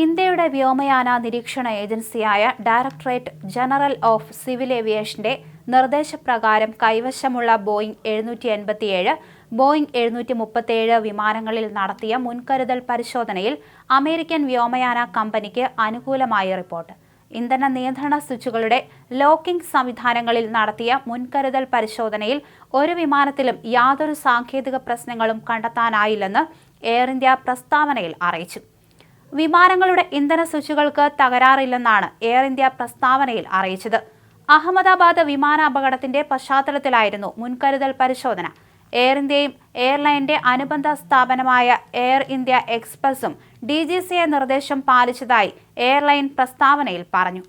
ഇന്ത്യയുടെ വ്യോമയാന നിരീക്ഷണ ഏജൻസിയായ ഡയറക്ടറേറ്റ് ജനറൽ ഓഫ് സിവിൽ ഏവിയേഷന്റെ നിർദ്ദേശപ്രകാരം കൈവശമുള്ള ബോയിംഗ് എഴുന്നൂറ്റി എൺപത്തിയേഴ് ബോയിംഗ് എഴുന്നൂറ്റി മുപ്പത്തിയേഴ് വിമാനങ്ങളിൽ നടത്തിയ മുൻകരുതൽ പരിശോധനയിൽ അമേരിക്കൻ വ്യോമയാന കമ്പനിക്ക് അനുകൂലമായ റിപ്പോർട്ട്. ഇന്ധന നിയന്ത്രണ സ്വിച്ചുകളുടെ ലോക്കിംഗ് സംവിധാനങ്ങളിൽ നടത്തിയ മുൻകരുതൽ പരിശോധനയിൽ ഒരു വിമാനത്തിലും യാതൊരു സാങ്കേതിക പ്രശ്നങ്ങളും കണ്ടെത്താനായില്ലെന്ന് എയർ ഇന്ത്യ പ്രസ്താവനയിൽ അറിയിച്ചു. വിമാനങ്ങളുടെ ഇന്ധന സ്വിച്ചുകൾക്ക് തകരാറില്ലെന്നാണ് എയർ ഇന്ത്യ പ്രസ്താവനയിൽ അറിയിച്ചത്. അഹമ്മദാബാദ് വിമാന അപകടത്തിന്റെ പശ്ചാത്തലത്തിലായിരുന്നു മുൻകരുതൽ പരിശോധന. എയർ ഇന്ത്യയും എയർലൈനിന്റെ അനുബന്ധ സ്ഥാപനമായ എയർ ഇന്ത്യ എക്സ്പ്രസും ഡി ജി സി എ നിർദ്ദേശം പാലിച്ചതായി എയർലൈൻ പ്രസ്താവനയിൽ പറഞ്ഞു.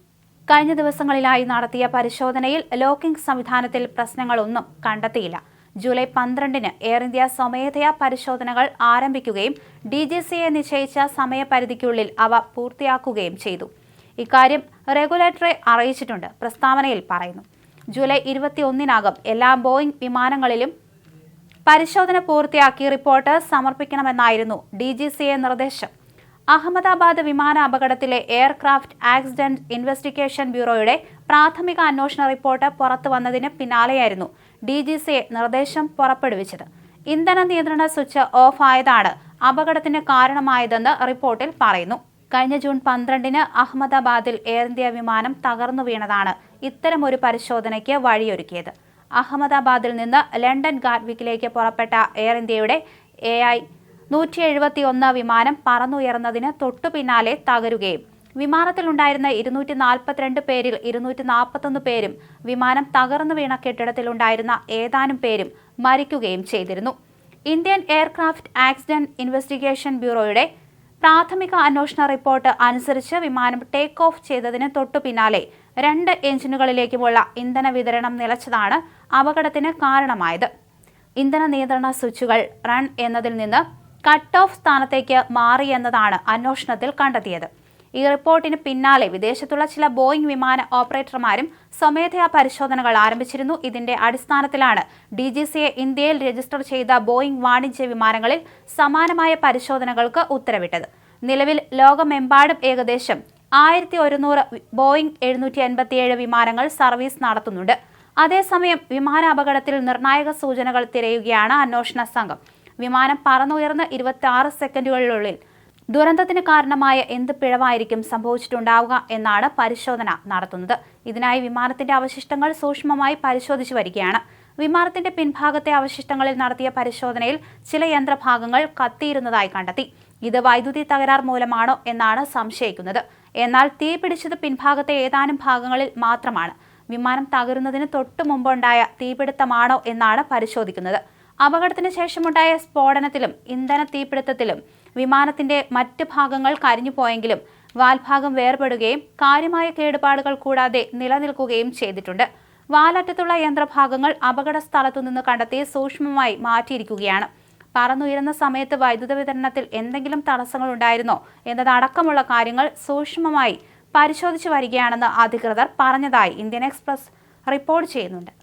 കഴിഞ്ഞ ദിവസങ്ങളിലായി നടത്തിയ പരിശോധനയിൽ ലോക്കിംഗ് സംവിധാനത്തിൽ പ്രശ്നങ്ങളൊന്നും കണ്ടെത്തിയില്ല. ജൂലൈ പന്ത്രണ്ടിന് എയർ ഇന്ത്യ സ്വമേധയാ പരിശോധനകൾ ആരംഭിക്കുകയും ഡി ജി സിയെ നിശ്ചയിച്ച സമയപരിധിക്കുള്ളിൽ അവ പൂർത്തിയാക്കുകയും ചെയ്തു. ഇക്കാര്യം റെഗുലേറ്ററെ അറിയിച്ചിട്ടുണ്ട്. പ്രസ്താവനയിൽ പറയുന്നു. ജൂലൈ ഇരുപത്തിയൊന്നിനകം എല്ലാ ബോയിംഗ് വിമാനങ്ങളിലും പരിശോധന പൂർത്തിയാക്കി റിപ്പോർട്ട് സമർപ്പിക്കണമെന്നായിരുന്നു ഡി ജി സിയെ നിർദ്ദേശം. അഹമ്മദാബാദ് വിമാന അപകടത്തിലെ എയർക്രാഫ്റ്റ് ആക്സിഡന്റ് ഇൻവെസ്റ്റിഗേഷൻ ബ്യൂറോയുടെ പ്രാഥമിക അന്വേഷണ റിപ്പോർട്ട് പുറത്തു വന്നതിന് പിന്നാലെയായിരുന്നു ഡി ജി സി നിർദ്ദേശം പുറപ്പെടുവിച്ചത്. ഇന്ധന നിയന്ത്രണ സ്വിച്ച് ഓഫ് ആയതാണ് അപകടത്തിന് കാരണമായതെന്ന് റിപ്പോർട്ടിൽ പറയുന്നു. കഴിഞ്ഞ ജൂൺ പന്ത്രണ്ടിന് അഹമ്മദാബാദിൽ എയർ ഇന്ത്യ വിമാനം തകർന്നു വീണതാണ് ഇത്തരമൊരു പരിശോധനയ്ക്ക് വഴിയൊരുക്കിയത്. അഹമ്മദാബാദിൽ നിന്ന് ലണ്ടൻ ഗാഡ്വിക്കിലേക്ക് പുറപ്പെട്ട എയർ ഇന്ത്യയുടെ എ ഐ നൂറ്റി എഴുപത്തി ഒന്ന് വിമാനം പറന്നുയർന്നതിന് തൊട്ടു പിന്നാലെ തകരുകയും. വിമാനത്തിലുണ്ടായിരുന്ന ഇരുന്നൂറ്റി നാൽപ്പത്തിരണ്ട് പേരിൽ ഇരുന്നൂറ്റി നാൽപ്പത്തൊന്ന് പേരും വിമാനം തകർന്നു വീണ കെട്ടിടത്തിലുണ്ടായിരുന്ന ഏതാനും പേരും മരിക്കുകയും ചെയ്തിരുന്നു. ഇന്ത്യൻ എയർക്രാഫ്റ്റ് ആക്സിഡന്റ് ഇൻവെസ്റ്റിഗേഷൻ ബ്യൂറോയുടെ പ്രാഥമിക അന്വേഷണ റിപ്പോർട്ട് അനുസരിച്ച് വിമാനം ടേക്ക് ഓഫ് ചെയ്തതിന് തൊട്ടു പിന്നാലെ രണ്ട് എഞ്ചിനുകളിലേക്കുമുള്ള ഇന്ധന വിതരണം നിലച്ചതാണ് അപകടത്തിന് കാരണമായത്. ഇന്ധന നിയന്ത്രണ സ്വിച്ചുകൾ റൺ എന്നതിൽ നിന്ന് കട്ട് ഓഫ് സ്ഥാനത്തേക്ക് മാറിയെന്നതാണ് അന്വേഷണത്തിൽ കണ്ടെത്തിയത്. ഈ റിപ്പോർട്ടിന് പിന്നാലെ വിദേശത്തുള്ള ചില ബോയിംഗ് വിമാന ഓപ്പറേറ്റർമാരും സ്വമേധയാ പരിശോധനകൾ ആരംഭിച്ചിരുന്നു. ഇതിന്റെ അടിസ്ഥാനത്തിലാണ് ഡി ജി സിയെ ഇന്ത്യയിൽ രജിസ്റ്റർ ചെയ്ത ബോയിംഗ് വാണിജ്യ വിമാനങ്ങളിൽ സമാനമായ പരിശോധനകൾക്ക് ഉത്തരവിട്ടത്. നിലവിൽ ലോകമെമ്പാടും ഏകദേശം ആയിരത്തി ഒരുന്നൂറ് ബോയിംഗ് എഴുന്നൂറ്റി എൺപത്തിയേഴ് വിമാനങ്ങൾ സർവീസ് നടത്തുന്നുണ്ട്. അതേസമയം വിമാനാപകടത്തിൽ നിർണായക സൂചനകൾ തിരയുകയാണ് അന്വേഷണ സംഘം. വിമാനം പറന്നുയർന്ന് ഇരുപത്തി ആറ് സെക്കൻഡുകളിലുള്ളിൽ ദുരന്തത്തിന് കാരണമായ എന്ത് പിഴവായിരിക്കും സംഭവിച്ചിട്ടുണ്ടാവുക എന്നാണ് പരിശോധന നടത്തുന്നത്. ഇതിനായി വിമാനത്തിന്റെ അവശിഷ്ടങ്ങൾ സൂക്ഷ്മമായി പരിശോധിച്ചു വരികയാണ്. വിമാനത്തിന്റെ പിൻഭാഗത്തെ അവശിഷ്ടങ്ങളിൽ നടത്തിയ പരിശോധനയിൽ ചില യന്ത്രഭാഗങ്ങൾ കത്തിയിരുന്നതായി കണ്ടെത്തി. ഇത് വൈദ്യുതി തകരാർ മൂലമാണോ എന്നാണ് സംശയിക്കുന്നത്. എന്നാൽ തീ പിടിച്ചത് പിൻഭാഗത്തെ ഏതാനും ഭാഗങ്ങളിൽ മാത്രമാണ്. വിമാനം തകരുന്നതിന് തൊട്ടു മുമ്പുണ്ടായ തീപിടുത്തമാണോ എന്നാണ് പരിശോധിക്കുന്നത്. അപകടത്തിന് ശേഷമുണ്ടായ സ്ഫോടനത്തിലും ഇന്ധന തീപിടുത്തത്തിലും വിമാനത്തിന്റെ മറ്റ് ഭാഗങ്ങൾ കരിഞ്ഞുപോയെങ്കിലും വാൽഭാഗം വേർപെടുകയും കാര്യമായ കേടുപാടുകൾ കൂടാതെ നിലനിൽക്കുകയും ചെയ്തിട്ടുണ്ട്. വാലറ്റത്തുള്ള യന്ത്രഭാഗങ്ങൾ അപകട സ്ഥലത്തു നിന്ന് കണ്ടെത്തി സൂക്ഷ്മമായി മാറ്റിയിരിക്കുകയാണ്. പറന്നുയരുന്ന സമയത്ത് വൈദ്യുത വിതരണത്തിൽ എന്തെങ്കിലും തടസ്സങ്ങൾ ഉണ്ടായിരുന്നോ എന്നതടക്കമുള്ള കാര്യങ്ങൾ സൂക്ഷ്മമായി പരിശോധിച്ചു വരികയാണെന്ന് അധികൃതർ പറഞ്ഞതായി ഇന്ത്യൻ എക്സ്പ്രസ് റിപ്പോർട്ട് ചെയ്യുന്നുണ്ട്.